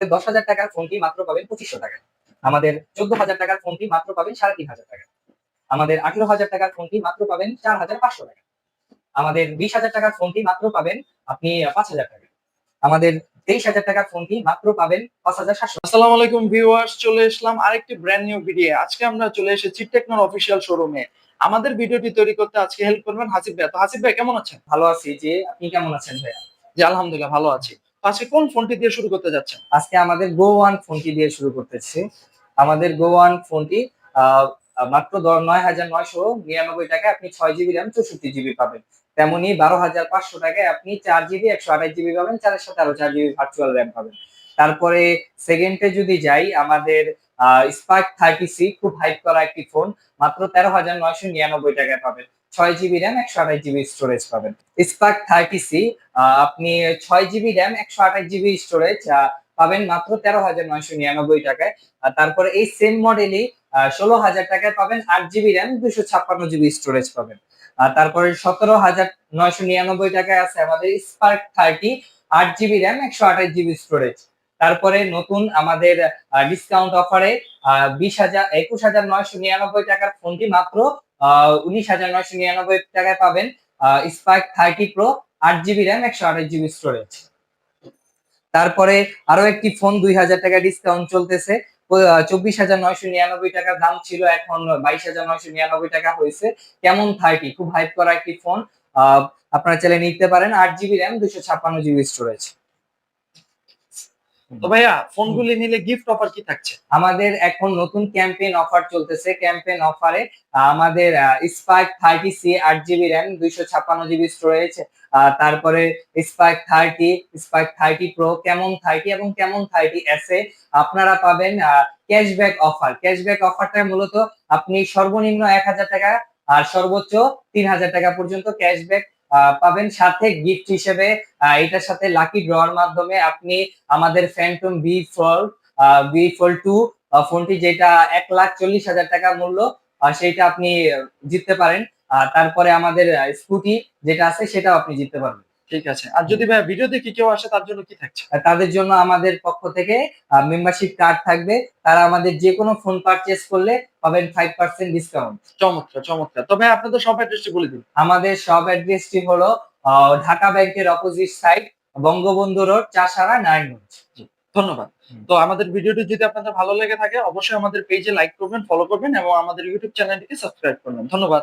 দশ হাজার টাকার ফোনটি মাত্র পাবেন পঁচিশশো টাকা। আমাদের চোদ্দ হাজার টাকার ফোনটি মাত্র পাবেন সাড়ে তিন হাজার টাকা। আমাদের আঠেরো হাজার টাকার ফোনটি মাত্র পাবেন চার হাজার পাঁচশো টাকা। আমাদের বিশ হাজার টাকার ফোনটি মাত্র পাবেন আপনি পাঁচ হাজার টাকা। আমাদের তেইশ হাজার টাকার ফোনটি মাত্র পাবেন পাঁচ হাজার সাতশো আসসালামু আলাইকুম ভিউয়ার্স চলে আসলাম আরেকটি ব্র্যান্ড নিউ ভিডিও আজকে আমরা চলে এসেছি টেকনোর অফিসিয়াল শোরুমে আমাদের ভিডিওটি তৈরি করতে আজকে হেল্প করবেন হাসিব ভাই। তো হাসিব ভাই কেমন আছেন? ভালো আছি যে আপনি কেমন আছেন ভাইয়া? জি আলহামদুলিল্লাহ ভালো আছি। আজকে কোন ফোনটি দিয়ে শুরু করতে যাচ্ছেন? আজকে আমাদের গো ওয়ান ফোনটি দিয়ে শুরু করতেছি। আমাদের গো ওয়ান ফোনটি মাত্র নয় হাজার নয়শো নিরানব্বই টাকায় আপনি ছয় জিবি র্যাম চৌষট্টি জিবি পাবেন। তেমনি বারো হাজার পাঁচশো টাকায় আপনি চার জিবি একশো আঠাশ জিবি পাবেন চারের সাথে আরও চার জিবি ভার্চুয়াল র্যাম পাবেন। তারপরে সেকেন্ডে যদি যাই, আমাদের স্পার্ক থার্টি সি খুব হাইপ করা একটি ফোন মাত্র তেরো হাজার নয়শো নিরানব্বই টাকায় পাবেন। ছয় জিবি র্যাম একশো আঠাশ জিবি স্টোরেজ পাবেন। স্পার্ক থার্টি সি আপনি ছয় জিবি র্যাম একশো আঠাশ জিবি স্টোরেজ পাবেন মাত্র তেরো হাজার নয়শো নিরানব্বই টাকায়। তারপরে এই সেম মডেলই ষোলো হাজার টাকায় পাবেন আট জিবি র্যাম দুশো ছাপ্পান্ন জিবি স্টোরেজ পাবেন। তারপরে সতেরো হাজার নয়শো নিরানব্বই টাকায় আছে আমাদের স্পার্ক থার্টি আট জিবি র্যাম একশো আঠাশ জিবি স্টোরেজ তারপরে নতুন আমাদের ডিসকাউন্ট অফারে বিশ হাজার একুশ হাজার নয়শো নিরানব্বই টাকার ফোনটি মাত্র উনিশ হাজার নয়শো নিরানব্বই টাকায় পাবেন স্পার্ক থার্টি প্রো আট জিবি র্যাম একশো আঠাশ জিবি স্টোরেজ তারপরে আরও একটি ফোন দুই হাজার টাকা ডিসকাউন্ট চলতেছে চব্বিশ হাজার নয়শো নিরানব্বই টাকার দাম ছিল এখন বাইশ হাজার নয়শো নিরানব্বই টাকা হয়েছে। কেমন থার্টি খুব হাইপ করা একটি ফোন আপনারা চাইলে নিতে পারেন, আট জিবি র্যাম দুশো ছাপ্পান্ন জিবি স্টোরেজ তো ভাইয়া, ফোনগুলি নিলে গিফট অফার কি থাকছে? আমাদের এখন নতুন ক্যাম্পেইন অফার চলতেছে। ক্যাম্পেইন অফারে আমাদের থার্টি সি আট জিবি র্যাম দুইশো ছাপ্পান্ন জিবি স্টোরেজ তারপরে Spark thirty Spark thirty Pro Camon thirty এবং কেমন থার্টি এস আপনারা পাবেন ক্যাশব্যাক অফার ক্যাশব্যাক অফারটা মূলত আপনি সর্বনিম্ন এক হাজার টাকা আর সর্বোচ্চ তিন হাজার টাকা পর্যন্ত ক্যাশব্যাক পাবেন সাথে গিফট হিসেবে। এটার সাথে লাকি ড্রর মাধ্যমে আপনি আমাদের Phantom B four B four two ফোনটি যেটা এক লাখ চল্লিশ হাজার টাকা মূল্য সেইটা আপনি জিততে পারেন। তারপরে আমাদের স্কুটি যেটা আছে সেটাও আপনি জিততে পারবেন। ঠিক আছে। আর যদি ভাইয়া ভিডিও দেখে কেউ আসে তার জন্য কি থাকছে? তাদের জন্য আমাদের পক্ষ থেকে মেম্বারশিপ কার্ড থাকবে। তারা আমাদের যে কোনো ফোন পারচেস করলে পাবেন ফাইভ পার্সেন্ট ডিসকাউন্ট চমৎকার চমৎকার। তবে আপনাদের সব অ্যাড্রেসটি বলে দিন। আমাদের সব অ্যাড্রেসটি হলো ঢাকা ব্যাংকের opposite side Bangabandhu road Chashara Narayanganj. ধন্যবাদ। তো আমাদের ভিডিওটি যদি আপনাদের ভালো লেগে থাকে অবশ্যই আমাদের পেজে লাইক করবেন ফলো করবেন এবং আমাদের ইউটিউব চ্যানেলটিকে সাবস্ক্রাইব করবেন। ধন্যবাদ।